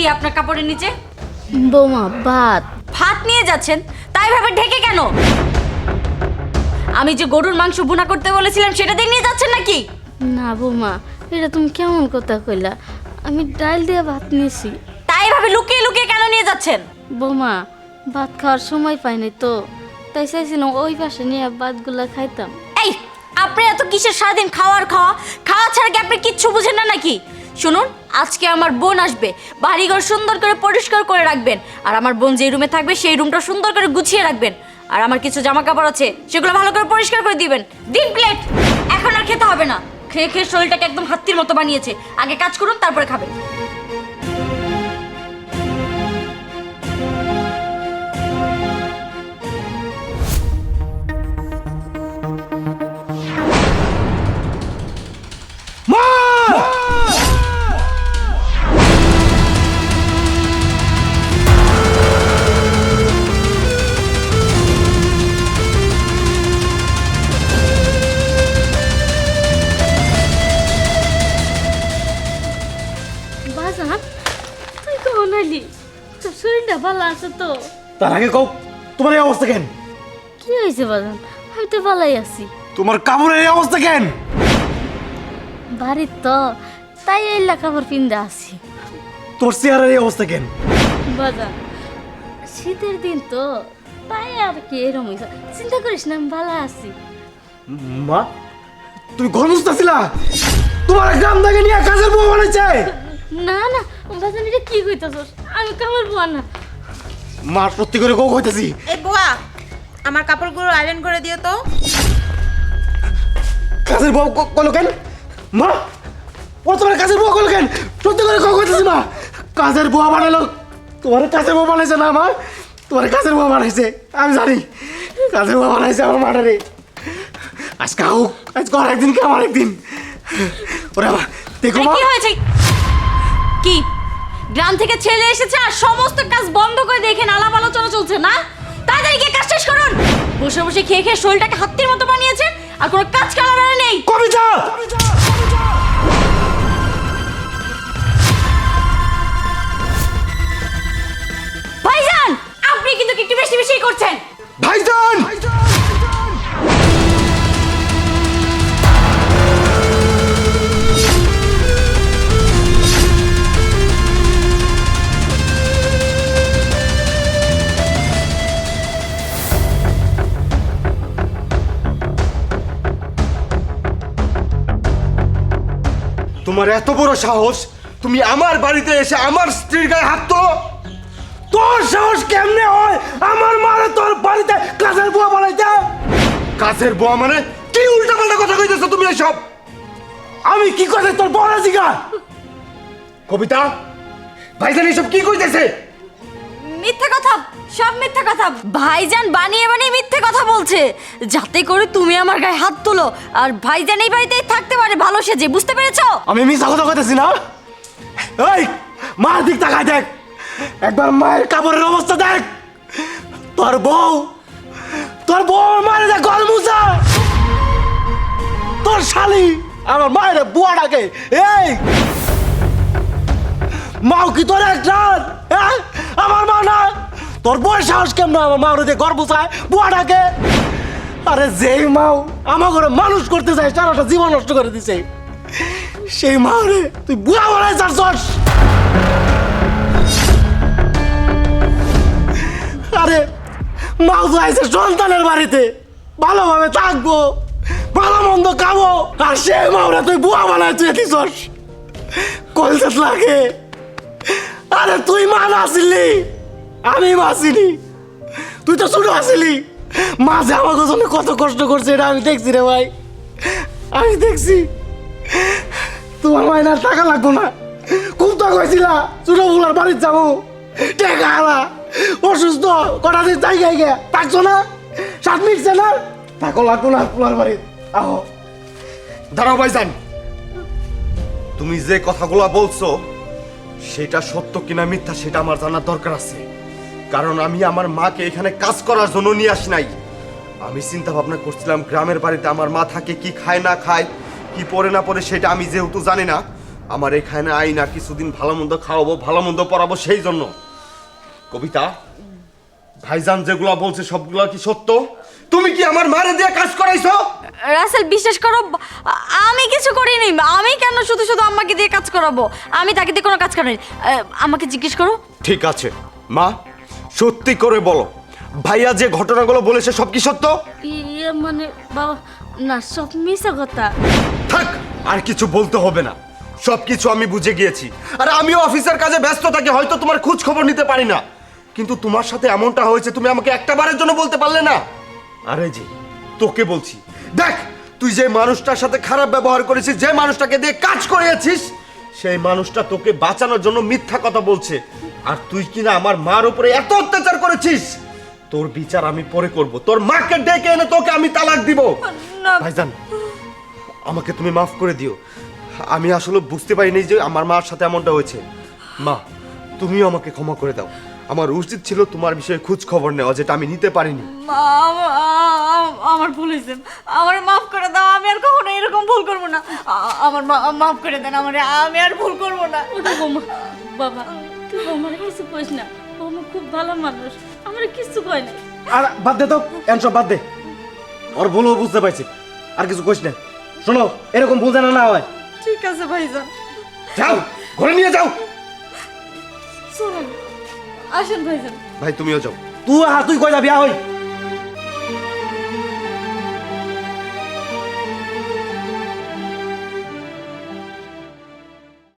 কি আপনার কাপড়ের নিচে? বৌমা ভাত। ভাত নিয়ে যাচ্ছেন? তাই ভাবে ঢেকে কেন? আমি যে গরুর মাংস বুনা করতে বলেছিলাম সেটা দিয়ে নিয়ে যাচ্ছেন নাকি? না বৌমা এটা তুমি কেমন কথা কইলা? আমি ডাল দিয়ে ভাত নিয়েছি। তাই ভাবে লুকিয়ে লুকিয়ে কেন নিয়ে যাচ্ছেন? বৌমা ভাত খাওয়ার সময় পাইনি তো। তাই চাইছিলাম ওই পাশে নিয়ে ভাতগুলা খাইতাম। এই আপনি এত কিসের সারাদিন খাওয়ার খাওয়া? খাওয়া ছাড়া কি আপনি কিচ্ছু বুঝেন না নাকি? শুনুন আজকে আমার বোন আসবে। বাড়িঘর সুন্দর করে পরিষ্কার করে রাখবেন। আর আমার বোন যে রুমে থাকবে, সেই রুমটা সুন্দর করে গুছিয়ে রাখবেন। আর আমার কিছু জামা কাপড় আছে, সেগুলো ভালো করে পরিষ্কার করে দিবেন। দিন প্লেট! এখন আর খেতে হবে না। খেয়ে খেয়ে শরীরটাকে একদম হাত্তির মতো বানিয়েছে। আগে কাজ করুন, তারপরে খাবেন। তুই কখন আইলি তোর শরীরটা ভালো আছে তো? তার আগে কও তোমার এই অবস্থা কেন? কি হয়েছে বাজান? আমি তো ভালোই আছি। তোমার কাপড়ের এই অবস্থা কেন? বাড়ির তো তাই এই কাপড় পিন্দা আছি। তোর চেহারার এই অবস্থা কেন? বাজান শীতের দিন তো তাই আর কি এরম হয়েছে চিন্তা করিস না আমি ভালো আছি। মা তুমি ঘর মুছতেছিলা? তোমার গ্রাম থেকে নিয়ে কাজের বউ বানাইছে? না না বাজান এটা কি কইতাছস? আমি কামার বুয়া না। মা সত্যি করে কও কইতেছি। এই বুয়া আমার কাপড়গুলো আয়রন করে দিও তো। কাজের বউ ক- কলো কেন? মা ও তোমার কাজের বউ কলো কেন? সত্যি করে কও কইতেছি মা। কাজের বউ বানালো তোমার কাজের বউ বানাইছে না মা? তোমার কাজের বউ বানাইছে আমি জানি। কাজের বউ বানাইছে আমার মাটারে আজকে হোক আজকে একদিন কে আমার একদিন ওরে দেখো মা। কি হয়েছে? কি? গ্রাম থেকে ছেলে এসেছে আর সমস্ত কাজ বন্ধ করে দেখেন আলাপ আলোচনা চলছে না? তাড়াতাড়ি গিয়ে কাজ শেষ করুন। বসে বসে খেয়ে খেয়ে শরীরটাকে হাত্তির মতো বানিয়েছে আর কোনো কাজ কালার নেই। কবিতা! তোমার এত বড় সাহস, তুমি আমার বাড়িতে এসে আমার স্ত্রীর গায়ে হাত তোলো? তোর সাহস কেমনে হয়? আমার মারে তোর বাড়িতে কাজের বুয়া বানাইতে? কাছের বুয়া মানে? কি উল্টা পাল্টা কথা কইতেছো তুমি এসব? আমি কি করে তোর বড় জিগা কবিতা, ভাইজান এসব কি কইতেছে? মিথ্যে কথা, সব মিথ্যে কথা। ভাইজান বানিয়ে বানিয়ে মিথ্যে কথা বলছে। যাতে করে তুমি আমার গায়ে হাত তোলো, আর ভাইজান এই বাড়িতেই থাকতে পারে ভালো সেজে, বুঝতে পেরেছ? আমি মিশা কথা কইতেছি না। এই, মার দিক তাকায় দেখ। একবার মায়ের কাপড়ের অবস্থা দেখ। তোর বউ তোর বউ মায়ের দেখ গলমুসা তোর শালি আমার মায়ের বুয়া ডাকে এই। মাও কি তোর একটা হ্যাঁ? আমার মা না তোর বউয়ের সাহস কেমন আমার মা ওরে গর্ব চায় বুয়া ডাকে। আরে যেই মাও আমার ঘরে মানুষ করতে চায় সারাটা জীবন নষ্ট করে দিছে। সেই মারে তুই বুয়া বানাই চাচ্ছস আরে মাও তো আইছে সন্তানের বাড়িতে। ভালোভাবে থাকব, ভালো মন্দ খাব। আর সে মাওরা তুই বুয়া বানাই তুই দিছস। কলসাত লাগে। আরে তুই মা না আসিলি আমি মা আসিনি তুই তো ছোট আসিলি মাঝে আমাকে জন্য কত কষ্ট করছে, এটা আমি দেখছি রে ভাই। আমি দেখছি। তোমার মাইনার টাকা লাগবো না। খুব তো কইছিলা, ছোট বুলার বাড়ির যাব। টাকা আলা। অসুস্থ, কটা দিন যাই গাই গে থাকছো না? সাত মিনিটছে না? টাকা লাগবো না পুলার বাড়ির। আহো। দাঁড়াও ভাইজান। তুমি যে কথাগুলো বলছো সেটা সত্য কিনা মিথ্যা সেটা আমার জানার দরকার আছে। কারণ আমি আমার মাকে এখানে কাজ করার জন্য নিয়ে আসি নাই। আমি চিন্তা ভাবনা করছিলাম গ্রামের বাড়িতে আমার মা থাকে, কি খায় না খায়, কি পরে না পরে সেটা আমি যেহেতু জানি না, আমার এখানে আই না কিছুদিন ভালো মন্দ খাওয়াবো, ভালো মন্দ পড়াবো সেই জন্য। কবিতা ভাইজান যেগুলো বলছে সবগুলো কি সত্য? তুমি কি আমার মারে দিয়ে কাজ করাইছো? রাসেল বিশ্বাস করো আমি কিছু করিনি। আমি কেন শুধু শুধু আম্মাকে দিয়ে কাজ করাবো? আমি তাকে দিয়ে কোনো কাজ আহ, আমাকে জিজ্ঞেস করো। ঠিক আছে। মা সত্যি করে বলো ভাইয়া যে ঘটনাগুলো বলেছে সব কি সত্য? ইয়ে মানে বাবা না সব মিশা কথা। থাক আর কিছু বলতে হবে না। সব কিছু আমি বুঝে গিয়েছি। আর আমিও অফিসের কাজে ব্যস্ত থাকি হয়তো তোমার খোঁজ খবর নিতে পারি না। কিন্তু তোমার সাথে এমনটা হয়েছে তুমি আমাকে একটা বারের জন্য বলতে পারলে না। আরে জি তোকে বলছি। দেখ তুই যে মানুষটার সাথে খারাপ ব্যবহার করেছিস যে মানুষটাকে দিয়ে কাজ করিয়েছিস সেই মানুষটা তোকে বাঁচানোর জন্য মিথ্যা কথা বলছে। আর তুই কিনা আমার মার উপরে এত অত্যাচার করেছিস তোর বিচার আমি পরে করব। তোর মাকে ডেকে এনে তোকে আমি তালাক দিব। না। ভাইজান আমাকে তুমি মাফ করে দিও। আমি আসলে বুঝতে পারিনি যে আমার মার সাথে এমনটা হয়েছে। মা তুমিও আমাকে ক্ষমা করে দাও। আমার উচিত ছিল তোমার বিষয়ে খোঁজ খবর নেওয়া যেটা আমি নিতে পারিনি। মা, আমা- আমার ভুল হয়েছে। আমার মাফ করে দাও আমি আর কখনো এরকম ভুল করব না। আ- আমার মা- মাফ করে দেন আমার আমি আর ভুল করব না। ওটা বৌমা বাবা তুই বৌমার কিছু কইস না। বৌমা খুব ভালো মানুষ আমার কিছু কয় না। আর বাদ দে তো এন সব বাদ দে। ওর ভুলও বুঝতে পারছি আর কিছু কইস না। শোনো এরকম ভুল যেন না হয়। ঠিক আছে ভাইজান। যাও ঘরে নিয়ে যাও। চলেন আসেন ভাইজান। ভাই তুমিও যাও। তুই হা তুই কই যাবি? হই।